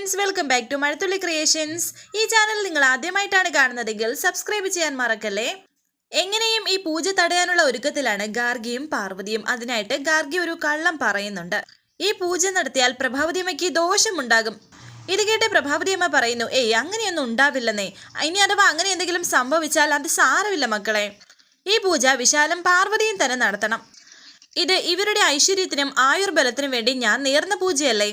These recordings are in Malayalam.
Friends welcome back to Mazhathulli creations ഈ ചാനൽ നിങ്ങൾ ആദ്യമായിട്ടാണ് കാണുന്നതെങ്കിൽ സബ്സ്ക്രൈബ് ചെയ്യാൻ മറക്കല്ലേ? എങ്ങനെയും ഈ പൂജ തടയാനുള്ള ഒരുക്കത്തിലാണ് ഗാർഗിയും പാർവതിയും. അതിനായിട്ട് ഗാർഗി ഒരു കള്ളം പറയുന്നുണ്ട്. ഈ പൂജ നടത്തിയാൽ പ്രഭാവതിയമ്മയ്ക്ക് ദോഷമുണ്ടാകും. ഇത് കേട്ട് പ്രഭാവതിയമ്മ പറയുന്നു ഏയ് അങ്ങനെയൊന്നും ഉണ്ടാവില്ലെന്നേ. ഇനി അഥവാ അങ്ങനെ എന്തെങ്കിലും സംഭവിച്ചാൽ അത് സാരമില്ല മക്കളെ. ഈ പൂജ വിശാലം പാർവതിയും തന്നെ നടത്തണം. ഇത് ഇവരുടെ ഐശ്വര്യത്തിനും ആയുർബലത്തിനും വേണ്ടി ഞാൻ നേർന്ന പൂജയല്ലേ?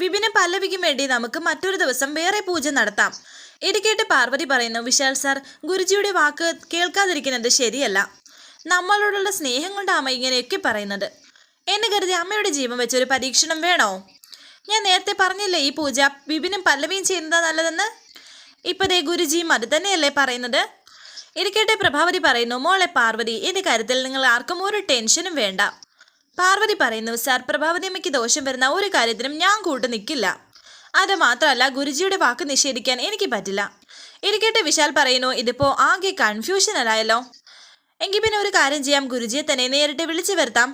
വിപിനും പല്ലവിക്കും വേണ്ടി നമുക്ക് മറ്റൊരു ദിവസം വേറെ പൂജ നടത്താം. ഇത് കേട്ട് പാർവതി പറയുന്നു വിശാൽ സാർ ഗുരുജിയുടെ വാക്ക് കേൾക്കാതിരിക്കുന്നത് ശരിയല്ല. നമ്മളോടുള്ള സ്നേഹം കൊണ്ട് അമ്മ ഇങ്ങനെയൊക്കെ പറയുന്നത്. എന്നെ കരുതി അമ്മയുടെ ജീവൻ വെച്ചൊരു പരീക്ഷണം വേണോ? ഞാൻ നേരത്തെ പറഞ്ഞില്ലേ ഈ പൂജ വിപിനും പല്ലവിയും ചെയ്യുന്നതാ നല്ലതെന്ന്? ഇപ്പതേ ഗുരുജിയും അത് തന്നെയല്ലേ പറയുന്നത്? ഇരിക്കട്ടെ പ്രഭാവതി പറയുന്നു മോളെ പാർവതി എന്റെ കാര്യത്തിൽ നിങ്ങൾ ആർക്കും ഒരു ടെൻഷനും വേണ്ട. പാർവതി പറയുന്നു സാർ പ്രഭാവതിയമ്മയ്ക്ക് ദോഷം വരുന്ന ഒരു കാര്യത്തിനും ഞാൻ കൂട്ടു നിൽക്കില്ല. അത് മാത്രമല്ല ഗുരുജിയുടെ വാക്ക് നിഷേധിക്കാൻ എനിക്ക് പറ്റില്ല. ഇരിക്കട്ടെ വിശാൽ പറയുന്നു ഇതിപ്പോ ആകെ കൺഫ്യൂഷനലായല്ലോ എങ്കിൽ പിന്നെ ഒരു കാര്യം ചെയ്യാം ഗുരുജിയെ തന്നെ നേരിട്ട് വിളിച്ചു വരുത്താം.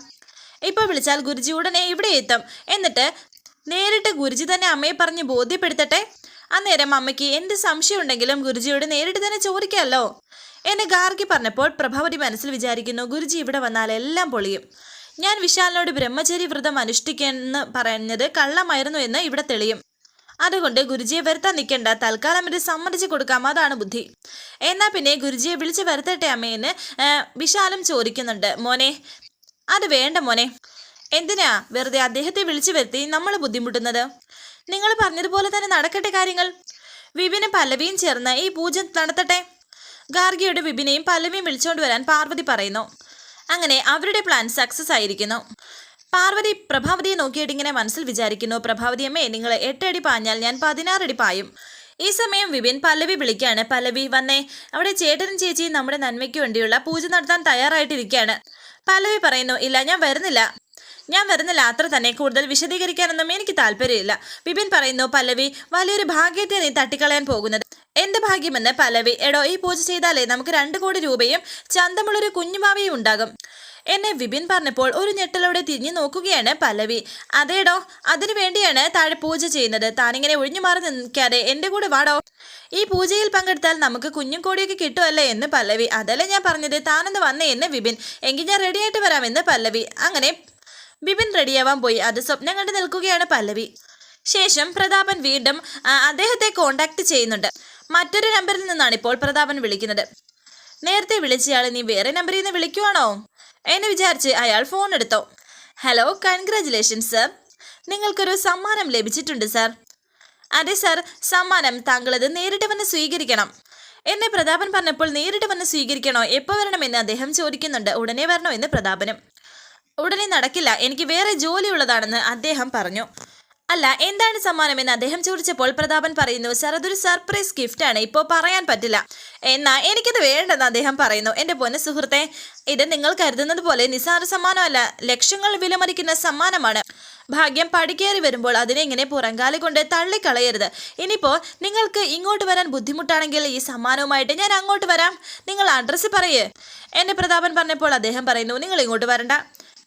ഇപ്പോൾ വിളിച്ചാൽ ഗുരുജി ഉടനെ ഇവിടെ എത്തും. എന്നിട്ട് നേരിട്ട് ഗുരുജി തന്നെ അമ്മയെ പറഞ്ഞ് ബോധ്യപ്പെടുത്തട്ടെ? അന്നേരം അമ്മയ്ക്ക് എന്ത് സംശയം ഉണ്ടെങ്കിലും ഗുരുജിയോട് നേരിട്ട് തന്നെ ചോദിക്കാമല്ലോ എന്നെ ഗാർഗി പറഞ്ഞപ്പോൾ പ്രഭാവതി മനസ്സിൽ വിചാരിക്കുന്നു ഗുരുജി ഇവിടെ വന്നാൽ എല്ലാം പൊളിയും. ഞാൻ വിശാലിനോട് ബ്രഹ്മചര്യ വ്രതം അനുഷ്ഠിക്കുമെന്ന് പറഞ്ഞത് കള്ളമായിരുന്നു എന്ന് ഇവിടെ തെളിയും. അതുകൊണ്ട് ഗുരുജിയെ വരുത്താൻ നിൽക്കേണ്ട. തൽക്കാലം ഇത് സമ്മതിച്ചു കൊടുക്കാം. അതാണ് ബുദ്ധി. എന്നാൽ പിന്നെ ഗുരുജിയെ വിളിച്ചു വരുത്തട്ടെ അമ്മയെന്ന് ആ, വിശാലും ചോദിക്കുന്നുണ്ട്. മോനെ അത് വേണ്ട മോനെ. എന്തിനാ വെറുതെ അദ്ദേഹത്തെ വിളിച്ചു വരുത്തി നമ്മൾ ബുദ്ധിമുട്ടുന്നത്? നിങ്ങൾ പറഞ്ഞതുപോലെ തന്നെ നടക്കട്ടെ കാര്യങ്ങൾ. വിപിനും പല്ലവിയും ചേർന്ന് ഈ പൂജ നടത്തട്ടെ. ഗാർഗിയുടെ വിപിനെയും പല്ലവിയും വിളിച്ചുകൊണ്ട് വരാൻ പാർവതി പറയുന്നു. അങ്ങനെ അവരുടെ പ്ലാൻ സക്സസ് ആയിരിക്കുന്നു. പാർവതി പ്രഭാവതിയെ നോക്കിയിട്ട് ഇങ്ങനെ മനസ്സിൽ വിചാരിക്കുന്നു പ്രഭാവതി അമ്മേ നിങ്ങൾ എട്ടടി പാഞ്ഞാൽ ഞാൻ പതിനാറടി പായും. ഈ സമയം വിപിൻ പല്ലവി വിളിക്കുകയാണ് പല്ലവി വന്നേ അവിടെ ചേട്ടനും ചേച്ചിയും നമ്മുടെ നന്മയ്ക്ക് വേണ്ടിയുള്ള പൂജ നടത്താൻ തയ്യാറായിട്ടിരിക്കുകയാണ്. പല്ലവി പറയുന്നു ഇല്ല ഞാൻ വരുന്നില്ല. ഞാൻ വരുന്നില്ല. അത്ര തന്നെ കൂടുതൽ വിശദീകരിക്കാനൊന്നും എനിക്ക് താല്പര്യമില്ല. വിപിൻ പറയുന്നു പല്ലവി വലിയൊരു ഭാഗ്യത്തെ നീ തട്ടിക്കളയാൻ പോകുന്നത്. എന്ത് ഭാഗ്യമെന്ന് പലവി എടോ ഈ പൂജ ചെയ്താലേ നമുക്ക് രണ്ടു കോടി രൂപയും ചന്തമുള്ളൊരു കുഞ്ഞുമാവയും ഉണ്ടാകും. എന്നെ വിപിൻ പറഞ്ഞപ്പോൾ ഒരു ഞെട്ടലോടെ തിരിഞ്ഞു നോക്കുകയാണ് പലവി അതേടോ അതിനു വേണ്ടിയാണ് താഴെ പൂജ ചെയ്യുന്നത്. താനിങ്ങനെ ഒഴിഞ്ഞു മാറി നിൽക്കാതെ എന്റെ കൂടെ വാടോ. ഈ പൂജയിൽ പങ്കെടുത്താൽ നമുക്ക് കുഞ്ഞും കോടിയൊക്കെ കിട്ടുമല്ലേ എന്ന് പല്ലവി. അതല്ലേ ഞാൻ പറഞ്ഞത്? താനൊന്ന് വന്നേ എന്ന് വിപിൻ. എങ്കിൽ ഞാൻ റെഡിയായിട്ട് വരാമെന്ന് പല്ലവി. അങ്ങനെ വിപിൻ റെഡിയാവാൻ പോയി. അത് സ്വപ്നം കണ്ട് നിൽക്കുകയാണ് പല്ലവി. ശേഷം പ്രതാപൻ വീണ്ടും അദ്ദേഹത്തെ കോണ്ടാക്ട് ചെയ്യുന്നുണ്ട്. മറ്റൊരു നമ്പറിൽ നിന്നാണ് ഇപ്പോൾ പ്രതാപൻ വിളിക്കുന്നത്. നേരത്തെ വിളിച്ചയാൾ നീ വേറെ നമ്പറിൽ നിന്ന് വിളിക്കുവാണോ? എന്ന് വിചാരിച്ച് അയാൾ ഫോൺ എടുത്തോ. ഹലോ കൺഗ്രാചുലേഷൻസ് സർ നിങ്ങൾക്കൊരു സമ്മാനം ലഭിച്ചിട്ടുണ്ട് സർ അതെ സർ സമ്മാനം താങ്കളത് നേരിട്ട് വന്ന് സ്വീകരിക്കണം. എന്നെ പ്രതാപൻ പറഞ്ഞപ്പോൾ നേരിട്ട് വന്ന് സ്വീകരിക്കണോ? എപ്പോൾ വരണമെന്ന് അദ്ദേഹം ചോദിക്കുന്നുണ്ട്. ഉടനെ വരണോ എന്ന് പ്രതാപനും. ഉടനെ നടക്കില്ല. എനിക്ക് വേറെ ജോലി ജോലിയുള്ളതാണെന്ന് അദ്ദേഹം പറഞ്ഞു. അല്ല എന്താണ് സമ്മാനം എന്ന് അദ്ദേഹം ചോദിച്ചപ്പോൾ പ്രതാപൻ പറയുന്നു സർ അതൊരു സർപ്രൈസ് ഗിഫ്റ്റ് ആണ് ഇപ്പോൾ പറയാൻ പറ്റില്ല. എന്നാ എനിക്കത് വേണ്ടെന്ന് അദ്ദേഹം പറയുന്നു. എന്റെ പൊന്ന സുഹൃത്തെ ഇത് നിങ്ങൾ കരുതുന്നത് പോലെ നിസ്സാര സമ്മാനമല്ല ലക്ഷങ്ങൾ വിലമതിക്കുന്ന സമ്മാനമാണ്. ഭാഗ്യം പടിക്കേറി വരുമ്പോൾ അതിനെ ഇങ്ങനെ പുറങ്കാലി കൊണ്ട് തള്ളിക്കളയരുത്. ഇനിയിപ്പോൾ നിങ്ങൾക്ക് ഇങ്ങോട്ട് വരാൻ ബുദ്ധിമുട്ടാണെങ്കിൽ ഈ സമ്മാനവുമായിട്ട് ഞാൻ അങ്ങോട്ട് വരാം. നിങ്ങൾ അഡ്രസ്സ് പറയേ. എന്നെ പ്രതാപൻ പറഞ്ഞപ്പോൾ അദ്ദേഹം പറയുന്നു നിങ്ങൾ ഇങ്ങോട്ട് വരണ്ട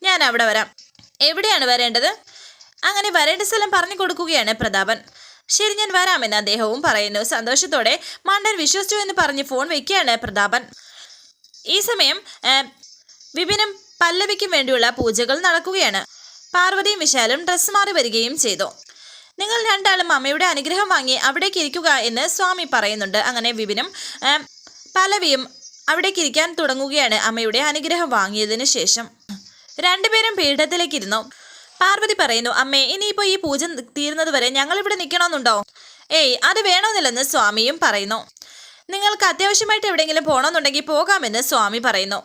ഞാൻ അവിടെ വരാം. എവിടെയാണ് വരേണ്ടത്? അങ്ങനെ വരേണ്ട സ്ഥലം പറഞ്ഞു കൊടുക്കുകയാണ് പ്രതാപൻ. ശരി ഞാൻ വരാമെന്ന് അദ്ദേഹവും പറയുന്നു. സന്തോഷത്തോടെ മണ്ടൻ വിശ്വസിച്ചു എന്ന് പറഞ്ഞ് ഫോൺ വെക്കുകയാണ് പ്രതാപൻ. ഈ സമയം വിപിനും പല്ലവിക്കും വേണ്ടിയുള്ള പൂജകൾ നടക്കുകയാണ്. പാർവതിയും വിശാലും ഡ്രസ്സ് മാറി വരികയും ചെയ്തു. നിങ്ങൾ രണ്ടാളും അമ്മയുടെ അനുഗ്രഹം വാങ്ങി അവിടേക്ക് ഇരിക്കുക എന്ന് സ്വാമി പറയുന്നുണ്ട്. അങ്ങനെ വിപിനും പലവിയും അവിടേക്ക് ഇരിക്കാൻ തുടങ്ങുകയാണ് അമ്മയുടെ അനുഗ്രഹം വാങ്ങിയതിനു ശേഷം. രണ്ടുപേരും പീഠത്തിലേക്ക് ഇരുന്നു. പാർവതി പറയുന്നു അമ്മേ ഇനിയിപ്പോ ഈ പൂജ തീരുന്നത് വരെ ഞങ്ങൾ ഇവിടെ നിൽക്കണമെന്നുണ്ടോ ഏയ് അത് വേണമെന്നില്ലെന്ന് സ്വാമിയും പറയുന്നു. നിങ്ങൾക്ക് അത്യാവശ്യമായിട്ട് എവിടെയെങ്കിലും പോകണമെന്നുണ്ടെങ്കിൽ പോകാമെന്ന് സ്വാമി പറയുന്നു.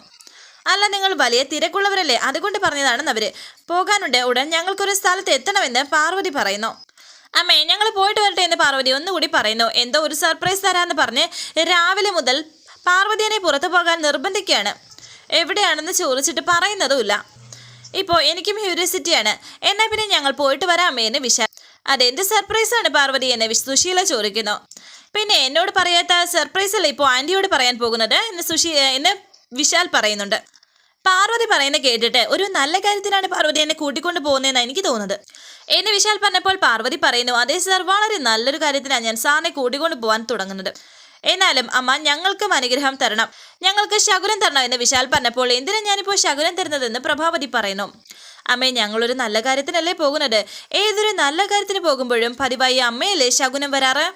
അല്ല നിങ്ങൾ വലിയ തിരക്കുള്ളവരല്ലേ? അതുകൊണ്ട് പറഞ്ഞതാണെന്ന് അവർ പോകാനുണ്ട്. ഉടൻ ഞങ്ങൾക്കൊരു സ്ഥലത്ത് എത്തണമെന്ന് പാർവതി പറയുന്നു. അമ്മേ ഞങ്ങൾ പോയിട്ട് വരട്ടെ എന്ന് പാർവതി ഒന്നുകൂടി പറയുന്നു. എന്തോ ഒരു സർപ്രൈസ് തരാമെന്ന് പറഞ്ഞ് രാവിലെ മുതൽ പാർവതിയെ പുറത്തു പോകാൻ നിർബന്ധിക്കുകയാണ്. എവിടെയാണെന്ന് ചോദിച്ചിട്ട് പറയുന്നതുമില്ല. ഇപ്പോൾ എനിക്കും ഹ്യൂരിയോസിറ്റിയാണ് എന്നാൽ പിന്നെ ഞങ്ങൾ പോയിട്ട് വരാമേ എന്ന് വിശാൽ അതെന്ത് സർപ്രൈസ് ആണ് പാർവതി എന്നെ സുശീല ചോദിക്കുന്നു. പിന്നെ എന്നോട് പറയാത്ത സർപ്രൈസ് അല്ല ഇപ്പോൾ ആന്റിയോട് പറയാൻ പോകുന്നത്? എന്ന് സുശീ എന്ന് വിശാൽ പറയുന്നുണ്ട്. പാർവതി പറയുന്ന കേട്ടിട്ട് ഒരു നല്ല കാര്യത്തിനാണ് പാർവതി എന്നെ കൂട്ടിക്കൊണ്ട് പോകുന്നതെന്നാണ് എനിക്ക് തോന്നുന്നത്. എന്നെ വിശാൽ പറഞ്ഞപ്പോൾ പാർവതി പറയുന്നു അതേ സർ വളരെ നല്ലൊരു കാര്യത്തിനാണ് ഞാൻ സാറിനെ കൂട്ടിക്കൊണ്ട് പോകാൻ തുടങ്ങുന്നത്. എന്നാലും അമ്മ ഞങ്ങൾക്കും അനുഗ്രഹം തരണം. ഞങ്ങൾക്ക് ശകുനം തരണം എന്ന് വിശാൽ പറഞ്ഞപ്പോൾ എന്തിനാ ഞാനിപ്പോൾ ശകുനം തരുന്നതെന്ന് പ്രഭാവതി പറയുന്നു. അമ്മേ ഞങ്ങളൊരു നല്ല കാര്യത്തിനല്ലേ പോകുന്നത്? ഏതൊരു നല്ല കാര്യത്തിന് പോകുമ്പോഴും പതിവായി അമ്മയല്ലേ ശകുനം വരാറ്?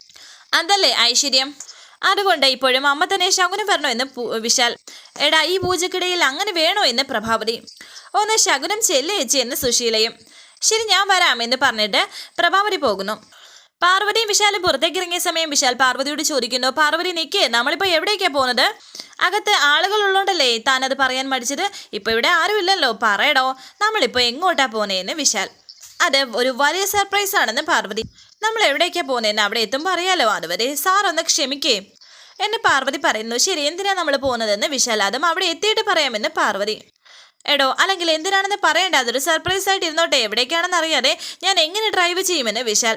അതല്ലേ ഐശ്വര്യം? അതുകൊണ്ട് ഇപ്പോഴും അമ്മ തന്നെ ശകുനം വരണോ എന്ന് വിശാൽ എടാ ഈ പൂജക്കിടയിൽ അങ്ങനെ വേണോ എന്ന് പ്രഭാവതി. ഒന്ന് ശകുനം ചെല്ലേച്ചി എന്ന് സുശീലയും ശരി ഞാൻ വരാം എന്ന് പറഞ്ഞിട്ട് പ്രഭാവതി പോകുന്നു. പാർവതിയും വിശാലും പുറത്തേക്ക് ഇറങ്ങിയ സമയം വിശാൽ പാർവതിയോട് ചോദിക്കുന്നു പാർവതി നിൽക്കേ നമ്മളിപ്പോൾ എവിടേക്കാണ് പോകുന്നത് അകത്ത് ആളുകൾ താനത് പറയാൻ മടിച്ചത്. ഇപ്പോൾ ഇവിടെ ആരുമില്ലല്ലോ പറയടോ നമ്മളിപ്പോൾ എങ്ങോട്ടാ പോന്നേന്ന്? വിശാൽ. അത് ഒരു വലിയ സർപ്രൈസ് ആണെന്ന് പാർവതി. നമ്മൾ എവിടേക്കാ പോകുന്നതെന്ന് അവിടെ എത്തുമ്പോൾ അറിയാലോ അതുവരെ സാർ ഒന്ന് ക്ഷമിക്കേ. എന്നെ പാർവതി പറയുന്നു. ശരി എന്തിനാ നമ്മൾ പോകുന്നതെന്ന് വിശാൽ. അതും അവിടെ എത്തിയിട്ട് പറയാമെന്ന് പാർവതി. എടോ അല്ലെങ്കിൽ എന്തിനാണെന്ന് പറയേണ്ട അതൊരു സർപ്രൈസ് ആയിട്ട് ഇരുന്നോട്ടെ എവിടേക്കാണെന്ന് അറിയാതെ ഞാൻ എങ്ങനെ ഡ്രൈവ് ചെയ്യുമെന്ന്? വിശാൽ.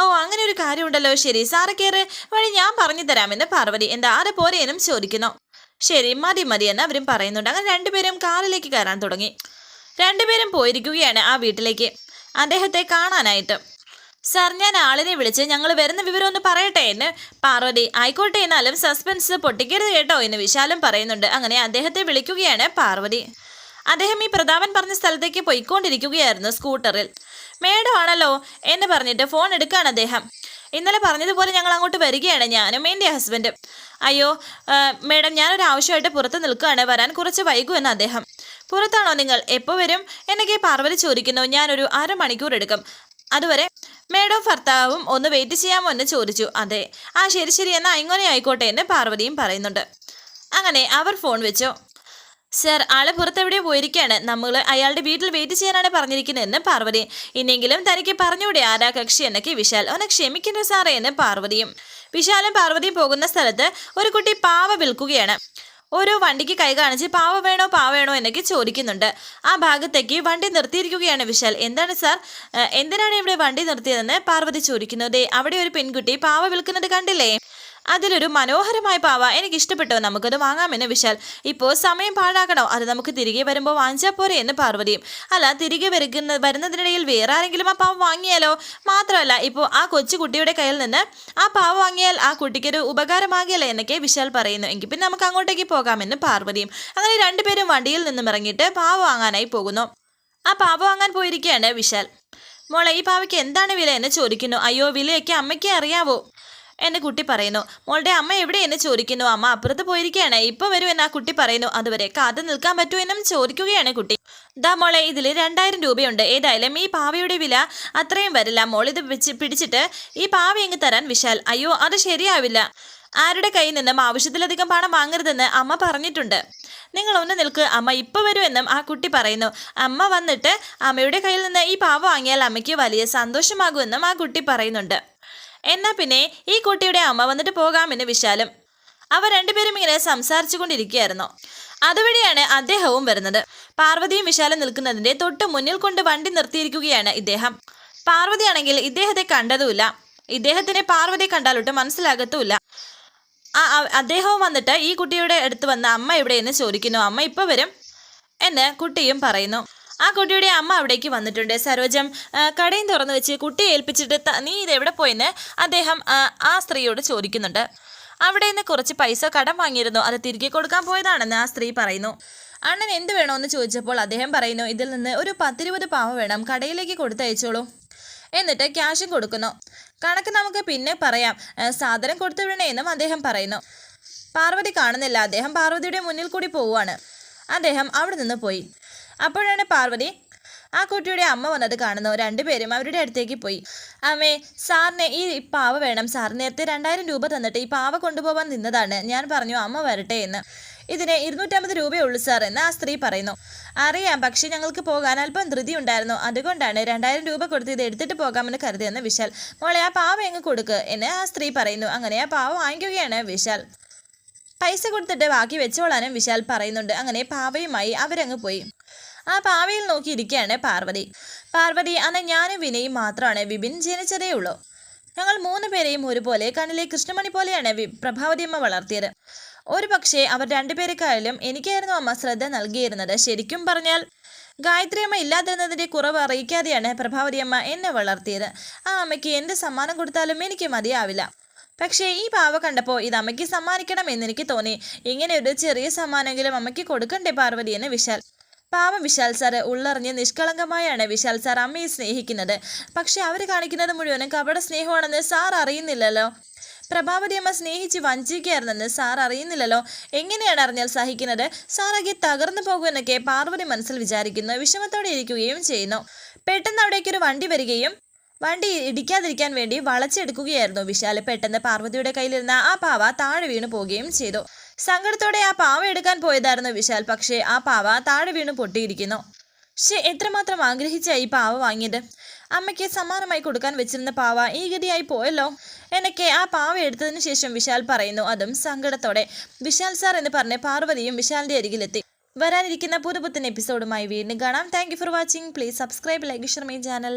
ഓ അങ്ങനെ ഒരു കാര്യമുണ്ടല്ലോ. ശരി സാറ് കയറ് വഴി ഞാൻ പറഞ്ഞു തരാമെന്ന് പാർവതി. എന്താ ആരെ പോരേനും ചോദിക്കുന്നു. ശരി മതി മതി എന്ന് അവരും പറയുന്നുണ്ട്. അങ്ങനെ രണ്ടുപേരും കാറിലേക്ക് കയറാൻ തുടങ്ങി. രണ്ടുപേരും പോയിരിക്കുകയാണ് ആ വീട്ടിലേക്ക്. അദ്ദേഹത്തെ കാണാനായിട്ട്. സാർ ഞാൻ ആളിനെ വിളിച്ച് ഞങ്ങൾ വരുന്ന വിവരം ഒന്ന് പറയട്ടെ എന്ന് പാർവതി. ആയിക്കോട്ടെ എന്നാലും സസ്പെൻസ് പൊട്ടിക്കരുത് കേട്ടോ എന്ന് വിശാലും പറയുന്നുണ്ട്. അങ്ങനെ അദ്ദേഹത്തെ വിളിക്കുകയാണ് പാർവതി. അദ്ദേഹം ഈ പ്രതാപൻ പറഞ്ഞ സ്ഥലത്തേക്ക് പോയിക്കൊണ്ടിരിക്കുകയായിരുന്നു സ്കൂട്ടറിൽ. മേഡം ആണല്ലോ എന്ന് പറഞ്ഞിട്ട് ഫോൺ എടുക്കുകയാണ് അദ്ദേഹം. ഇന്നലെ പറഞ്ഞതുപോലെ ഞങ്ങൾ അങ്ങോട്ട് വരികയാണ് ഞാനും എന്റെ ഹസ്ബൻഡും അയ്യോ മേഡം ഞാനൊരു ആവശ്യമായിട്ട് പുറത്ത് നിൽക്കുകയാണ് വരാൻ കുറച്ച് വൈകുമെന്ന് അദ്ദേഹം. പുറത്താണോ നിങ്ങൾ? എപ്പോൾ വരും? എന്നൊക്കെ പാർവതി ചോദിക്കുന്നു. ഞാനൊരു അരമണിക്കൂർ എടുക്കും. അതുവരെ മേഡവും ഭർത്താവും ഒന്ന് വെയിറ്റ് ചെയ്യാമോ എന്ന് ചോദിച്ചു. അതെ. ആ ശരി ശരി എന്നാൽ ഇങ്ങനെ ആയിക്കോട്ടെ എന്ന് പാർവതിയും പറയുന്നുണ്ട്. അങ്ങനെ അവർ ഫോൺ വെച്ചു. സർ ആൾ പുറത്തെവിടെയോ പോയിരിക്കുകയാണ് നമ്മൾ അയാളുടെ വീട്ടിൽ വെയിറ്റ് ചെയ്യാനാണ് പറഞ്ഞിരിക്കുന്നതെന്ന് പാർവതി. ഇനിയെങ്കിലും തനിക്ക് പറഞ്ഞൂടെ ആരാ കക്ഷി എന്നൊക്കെ വിശാൽ. ഒന്ന് ക്ഷമിക്കുന്നു സാറേ എന്ന് പാർവതിയും. വിശാലും പാർവതിയും പോകുന്ന സ്ഥലത്ത് ഒരു കുട്ടി പാവ വിൽക്കുകയാണ്. ഓരോ വണ്ടിക്ക് കൈ കാണിച്ച് പാവ വേണോ പാവ വേണോ എന്നൊക്കെ ചോദിക്കുന്നുണ്ട്. ആ ഭാഗത്തേക്ക് വണ്ടി നിർത്തിയിരിക്കുകയാണ് വിശാൽ. എന്താണ് സാർ? എന്തിനാണ് ഇവിടെ വണ്ടി നിർത്തിയതെന്ന് പാർവതി ചോദിക്കുന്നു ദേ അവിടെ ഒരു പെൺകുട്ടി പാവ വിൽക്കുന്നത് കണ്ടില്ലേ? അതിലൊരു മനോഹരമായ പാവ എനിക്ക് ഇഷ്ടപ്പെട്ടോ നമുക്കത് വാങ്ങാമെന്ന് വിശാൽ. ഇപ്പോൾ സമയം പാഴാക്കണോ അത് നമുക്ക് തിരികെ വരുമ്പോൾ വാങ്ങിച്ചാൽ പോരെ എന്ന് പാർവതിയും. അല്ല തിരികെ വരുന്ന വരുന്നതിനിടയിൽ വേറെ ആരെങ്കിലും ആ പാവ വാങ്ങിയാലോ? മാത്രമല്ല ഇപ്പോൾ ആ കൊച്ചുകുട്ടിയുടെ കയ്യിൽ നിന്ന് ആ പാവ വാങ്ങിയാൽ ആ കുട്ടിക്കൊരു ഉപകാരമാകില്ല എന്നൊക്കെ വിശാൽ പറയുന്നു. എങ്കിൽ പിന്നെ നമുക്ക് അങ്ങോട്ടേക്ക് പോകാമെന്ന് പാർവതിയും. അങ്ങനെ രണ്ടുപേരും വണ്ടിയിൽ നിന്നും ഇറങ്ങിയിട്ട് പാവ വാങ്ങാനായി പോകുന്നു. ആ പാവ വാങ്ങാൻ പോയിരിക്കുകയാണ് വിശാൽ. മോളെ ഈ പാവയ്ക്ക് എന്താണ് വില എന്ന് ചോദിക്കുന്നു. അയ്യോ വിലയൊക്കെ അമ്മയ്ക്ക് അറിയാവോ? എന്ന് കുട്ടി പറയുന്നു മോളുടെ അമ്മ എവിടെയെന്ന് ചോദിക്കുന്നു. അമ്മ അപ്പുറത്ത് പോയിരിക്കുകയാണ് ഇപ്പൊ വരും എന്ന് ആ കുട്ടി പറയുന്നു. അതുവരെ കാത്തു നിൽക്കാൻ പറ്റുമോ എന്നും ചോദിക്കുകയാണ് കുട്ടി. ദാ മോളെ ഇതിൽ രണ്ടായിരം രൂപയുണ്ട്. ഏതായാലും ഈ പാവയുടെ വില അത്രയും വരില്ല. മോൾ ഇത് പിടിച്ചിട്ട് ഈ പാവ എങ്ങ് തരാൻ വിശാൽ. അയ്യോ അത് ശരിയാവില്ല. ആരുടെ കയ്യിൽ നിന്നും ആവശ്യത്തിലധികം പണം വാങ്ങരുതെന്ന് അമ്മ പറഞ്ഞിട്ടുണ്ട്. നിങ്ങൾ ഒന്ന് നിൽക്ക്. അമ്മ ഇപ്പൊ വരുമെന്നും ആ കുട്ടി പറയുന്നു. അമ്മ വന്നിട്ട് അമ്മയുടെ കയ്യിൽ നിന്ന് ഈ പാവ വാങ്ങിയാൽ അമ്മയ്ക്ക് വലിയ സന്തോഷമാകുമെന്നും ആ കുട്ടി പറയുന്നുണ്ട്. എന്നാ പിന്നെ ഈ കുട്ടിയുടെ അമ്മ വന്നിട്ട് പോകാമെന്ന് വിശാലും. അവർ രണ്ടുപേരും ഇങ്ങനെ സംസാരിച്ചു കൊണ്ടിരിക്കുകയായിരുന്നു അതുവഴിയാണ് അദ്ദേഹവും വരുന്നത്. പാർവതിയും വിശാലം നിൽക്കുന്നതിന്റെ തൊട്ട് മുന്നിൽ കൊണ്ട് വണ്ടി നിർത്തിയിരിക്കുകയാണ് ഇദ്ദേഹം. പാർവതിയാണെങ്കിൽ ഇദ്ദേഹത്തെ കണ്ടതുമില്ല. ഇദ്ദേഹത്തിനെ പാർവതി കണ്ടാലൊട്ട് മനസ്സിലാകത്തുമില്ല. അദ്ദേഹവും വന്നിട്ട് ഈ കുട്ടിയുടെ അടുത്ത് വന്ന അമ്മ എവിടെയെന്ന് ചോദിക്കുന്നു. അമ്മ ഇപ്പൊ വരും? എന്ന് കുട്ടിയും പറയുന്നു. ആ കുട്ടിയുടെ അമ്മ അവിടേക്ക് വന്നിട്ടുണ്ട്. സരോജം കടയും തുറന്നു വെച്ച് കുട്ടിയെ ഏൽപ്പിച്ചിട്ട് നീ ഇത് എവിടെ പോയെന്ന്? അദ്ദേഹം ആ, സ്ത്രീയോട് ചോദിക്കുന്നുണ്ട്. അവിടെ നിന്ന് കുറച്ച് പൈസ കടം വാങ്ങിയിരുന്നു. അത് തിരികെ കൊടുക്കാൻ പോയതാണെന്ന് ആ സ്ത്രീ പറയുന്നു. അണ്ണൻ എന്ത് വേണമെന്ന് ചോദിച്ചപ്പോൾ അദ്ദേഹം പറയുന്നു ഇതിൽ നിന്ന് ഒരു പത്തിരുപത് പാവ വേണം. കടയിലേക്ക് കൊടുത്തയച്ചോളൂ. എന്നിട്ട് ക്യാഷും കൊടുക്കുന്നു. കണക്ക് നമുക്ക് പിന്നെ പറയാം. സാധനം കൊടുത്തു വിടണേന്നും അദ്ദേഹം പറയുന്നു. പാർവതി കാണുന്നില്ല. അദ്ദേഹം പാർവതിയുടെ മുന്നിൽ കൂടി പോവുകയാണ്. അദ്ദേഹം അവിടെ നിന്ന് പോയി. അപ്പോഴാണ് പാർവതി ആ കുട്ടിയുടെ അമ്മ വന്നത് കാണുന്നു. രണ്ടുപേരും അവരുടെ അടുത്തേക്ക് പോയി. അമ്മേ സാറിന് ഈ പാവ വേണം. സാർ നേരത്തെ രണ്ടായിരം രൂപ തന്നിട്ട് ഈ പാവ കൊണ്ടുപോകാൻ നിന്നതാണ്. ഞാൻ പറഞ്ഞു അമ്മ വരട്ടെ എന്ന്. ഇതിന് ഇരുന്നൂറ്റമ്പത് രൂപയേ ഉള്ളൂ സാർ എന്ന് ആ സ്ത്രീ പറയുന്നു. അറിയാം പക്ഷേ ഞങ്ങൾക്ക് പോകാൻ അല്പം ധൃതി ഉണ്ടായിരുന്നു. അതുകൊണ്ടാണ് രണ്ടായിരം രൂപ കൊടുത്ത് ഇത് എടുത്തിട്ട് പോകാമെന്ന് കരുതിയെന്ന് വിശാൽ. മോളെ ആ പാവ എങ്ങ് കൊടുക്ക് എന്ന് ആ സ്ത്രീ പറയുന്നു. അങ്ങനെ ആ പാവ വാങ്ങിക്കുകയാണ് വിശാൽ. പൈസ കൊടുത്തിട്ട് ബാക്കി വെച്ചോളാനും വിശാൽ പറയുന്നുണ്ട്. അങ്ങനെ പാവയുമായി അവരങ്ങ് പോയി. ആ പാവയിൽ നോക്കിയിരിക്കുകയാണ് പാർവതി. പാർവതി അന്ന് ഞാനും വിനയും മാത്രമാണ് വിപിൻ ജനിച്ചതേ ഉള്ളൂ. ഞങ്ങൾ മൂന്ന് പേരെയും ഒരുപോലെ കണ്ണിലെ കൃഷ്ണമണി പോലെയാണ് പ്രഭാവതിയമ്മ വളർത്തിയത്. ഒരു പക്ഷേ അവർ രണ്ടുപേരെക്കായാലും എനിക്കായിരുന്നു അമ്മ ശ്രദ്ധ നൽകിയിരുന്നത്. ശരിക്കും പറഞ്ഞാൽ ഗായത്രി അമ്മ ഇല്ലാതിരുന്നതിന്റെ കുറവ് അറിയിക്കാതെയാണ് പ്രഭാവതിയമ്മ എന്നെ വളർത്തിയത്. ആ അമ്മയ്ക്ക് എന്ത് സമ്മാനം കൊടുത്താലും എനിക്ക് മതിയാവില്ല. പക്ഷേ ഈ പാവ കണ്ടപ്പോൾ ഇത് അമ്മയ്ക്ക് സമ്മാനിക്കണം എന്നെനിക്ക് തോന്നി. ഇങ്ങനെ ഒരു ചെറിയ സമ്മാനമെങ്കിലും അമ്മയ്ക്ക് കൊടുക്കണ്ടേ പാർവതി എന്ന് വിശാൽ പാവം വിശാൽ സാറ് ഉള്ളറിഞ്ഞ് നിഷ്കളങ്കമായാണ് വിശാൽ സാർ അമ്മയെ സ്നേഹിക്കുന്നത്. പക്ഷെ അവർ കാണിക്കുന്നത് മുഴുവനും കപട സ്നേഹമാണെന്ന് സാർ അറിയുന്നില്ലല്ലോ. പ്രഭാവതി അമ്മ സ്നേഹിച്ച് വഞ്ചിക്കുകയായിരുന്നെന്ന് സാർ അറിയുന്നില്ലല്ലോ. എങ്ങനെയാണ് അറിഞ്ഞാൽ സഹിക്കുന്നത്? സാറാകെ തകർന്നു പോകുമെന്നൊക്കെ പാർവതി മനസ്സിൽ വിചാരിക്കുന്നു. വിഷമത്തോടെ ഇരിക്കുകയും ചെയ്യുന്നു. പെട്ടെന്ന് അവിടേക്ക് ഒരു വണ്ടി വരികയും വണ്ടി ഇടിക്കാതിരിക്കാൻ വേണ്ടി വളച്ചെടുക്കുകയായിരുന്നു വിശാൽ. പെട്ടെന്ന് പാർവതിയുടെ കയ്യിലിരുന്ന ആ പാവ താഴെ വീണു പോവുകയും ചെയ്തു. സങ്കടത്തോടെ ആ പാവ എടുക്കാൻ പോയതായിരുന്നു വിശാൽ. പക്ഷേ ആ പാവ താഴെ വീണ് പൊട്ടിയിരിക്കുന്നു. പക്ഷേ എത്രമാത്രം ആഗ്രഹിച്ച ഈ പാവ വാങ്ങിയത്? അമ്മയ്ക്ക് സമ്മാനമായി കൊടുക്കാൻ വെച്ചിരുന്ന പാവ ഈ ഗതിയായി പോയല്ലോ? എന്നൊക്കെ ആ പാവ എടുത്തതിന് ശേഷം വിശാൽ പറയുന്നു. അതും സങ്കടത്തോടെ. വിശാൽ സാർ എന്ന് പറഞ്ഞ് പാർവതിയും വിശാലിന്റെ അരികിലെത്തി. വരാനിരിക്കുന്ന പുതുപുത്തൻ എപ്പിസോഡുമായി വീണ്ടും കാണാം. Thank for watching please subscribe like Sharmi channel